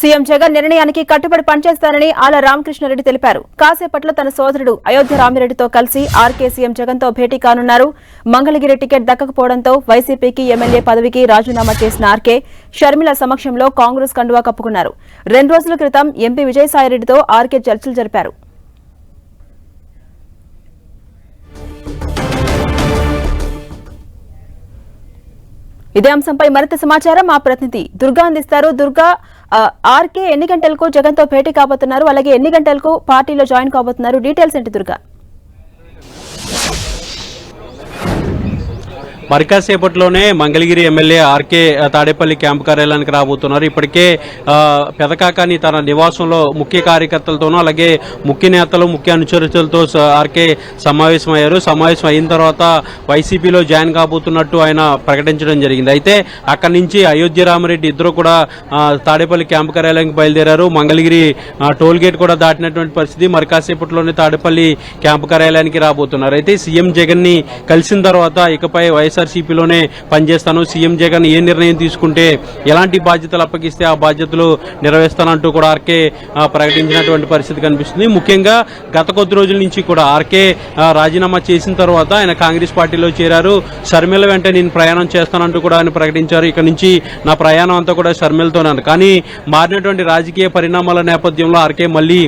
CM Jagan నిర్ణయానికి కట్టుబడి పనిచేస్తానని ఆల రామకృష్ణారెడ్డి తెలిపారు. కాసేపట్లో తన సోదరుడు అయోధ్య రామిరెడ్డితో కలిసి ఆర్కే సీఎం జగన్తో భేటీ కానున్నారు. మంగళగిరి టికెట్ దక్కకపోవడంతో వైసీపీకి ఎమ్మెల్యే పదవికి రాజీనామా చేసిన ఆర్కే షర్మిల సమక్షంలో కాంగ్రెస్ కండువా కప్పుకున్నారు. రెండు రోజుల క్రితం ఎంపీ విజయసాయిరెడ్డితో ఆర్కే చర్చలు జరిపారు. ఇదే అంశంపై మరింత సమాచారం మా ప్రతినిధి దుర్గా అందిస్తారు. దుర్గా ఆ, ఆర్కే ఎన్ని గంటలకు జగన్తో భేటీ కాబోతున్నారు? అలాగే ఎన్ని గంటలకు పార్టీలో జాయిన్ కాబోతున్నారు? డీటెయిల్స్ ఏంటి దుర్గా? మరి కాసేపట్లోనే Mangalagiri MLA RK Tadepalli camp కార్యాలయానికి రాబోతున్నారు. ఇప్పటికే పెదకాకాని తన నివాసంలో ముఖ్య కార్యకర్తలతోనూ అలాగే ముఖ్య నేతలు ముఖ్య అనుచరులతో స- ఆర్కే సమావేశమయ్యారు. సమావేశం అయిన తర్వాత వైసీపీలో జాయిన్ కాబోతున్నట్టు ఆయన ప్రకటించడం జరిగింది. అయితే అక్కడి నుంచి అయోధ్య రామరెడ్డి ఇద్దరు కూడా తాడేపల్లి క్యాంపు కార్యాలయానికి బయలుదేరారు. మంగళగిరి టోల్ గేట్ కూడా దాటినటువంటి పరిస్థితి మరి కాసేపట్లోనే తాడేపల్లి క్యాంపు కార్యాలయానికి రాబోతున్నారు. అయితే సీఎం జగన్ని కలిసిన తర్వాత ఇకపై వైఎస్ఆర్సీపీలోనే పనిచేస్తాను. సీఎం జగన్ ఏ నిర్ణయం తీసుకుంటే ఎలాంటి బాధ్యతలు అప్పగిస్తే ఆ బాధ్యతలు నెరవేర్స్తానంటూ కూడా ఆర్కే ప్రకటించినటువంటి పరిస్థితి కనిపిస్తుంది. ముఖ్యంగా గత కొద్ది రోజుల నుంచి కూడా ఆర్కే రాజీనామా చేసిన తర్వాత ఆయన కాంగ్రెస్ పార్టీలో చేరారు. షర్మిల వెంట నేను ప్రయాణం చేస్తానంటూ కూడా ఆయన ప్రకటించారు. ఇక్కడ నుంచి నా ప్రయాణం అంతా కూడా షర్మిలతోనాను కానీ మారినటువంటి రాజకీయ పరిణామాల నేపథ్యంలో ఆర్కే మళ్ళీ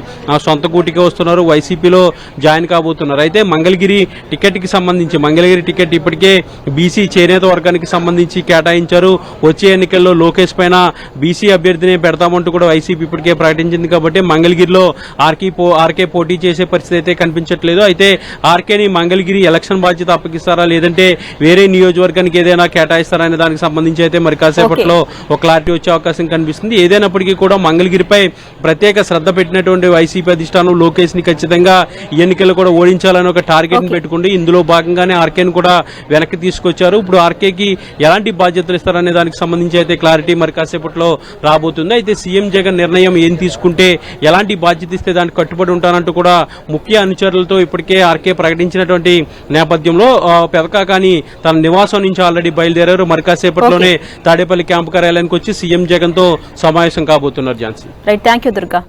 సొంత గూటికి వస్తున్నారు. వైసీపీలో జాయిన్ కాబోతున్నారు. అయితే మంగళగిరి టికెట్కి సంబంధించి మంగళగిరి టికెట్ ఇప్పటికే బీసీ చేనేత వర్గానికి సంబంధించి కేటాయించారు. వచ్చే ఎన్నికల్లో లోకేష్ పైన బీసీ అభ్యర్థిని పెడతామంటూ కూడా వైసీపీ ఇప్పటికే ప్రకటించింది కాబట్టి మంగళగిరిలో ఆర్కే పో ఆర్కే పోటీ చేసే పరిస్థితి అయితే కనిపించట్లేదు. అయితే ఆర్కేని మంగళగిరి ఎలక్షన్ బాధ్యత అప్పగిస్తారా? లేదంటే వేరే నియోజకవర్గానికి ఏదైనా కేటాయిస్తారా అనే దానికి సంబంధించి అయితే మరి కాసేపట్లో ఒక క్లారిటీ వచ్చే అవకాశం కనిపిస్తుంది. ఏదైనప్పటికీ కూడా మంగళగిరిపై ప్రత్యేక శ్రద్ధ పెట్టినటువంటి వైసీపీ అధిష్టానం లోకేష్ని ఖచ్చితంగా ఈ ఎన్నికల్లో కూడా ఓడించాలని ఒక టార్గెట్ని పెట్టుకుంది. ఇందులో భాగంగానే ఆర్కేని కూడా వెనక్కి తీసుకొచ్చారు. ఇప్పుడు ఆర్కేకి ఎలాంటి బాధ్యతలు ఇస్తారనే దానికి సంబంధించి అయితే క్లారిటీ మరి కాసేపట్లో రాబోతుంది. అయితే సీఎం జగన్ నిర్ణయం ఏం తీసుకుంటే ఎలాంటి బాధ్యత ఇస్తే దానికి కట్టుబడి ఉంటానంటూ కూడా ముఖ్య అనుచరులతో ఇప్పటికే ఆర్కే ప్రకటించినటువంటి నేపథ్యంలో ఆ, పెదకాకాని తన నివాసం నుంచి ఆల్రెడీ బయలుదేరారు. మరి కాసేపట్లోనే తాడేపల్లి క్యాంపు కార్యాలయానికి వచ్చి సీఎం జగన్తో సమావేశం కాబోతున్నారు Jhansi. Right thank you Durga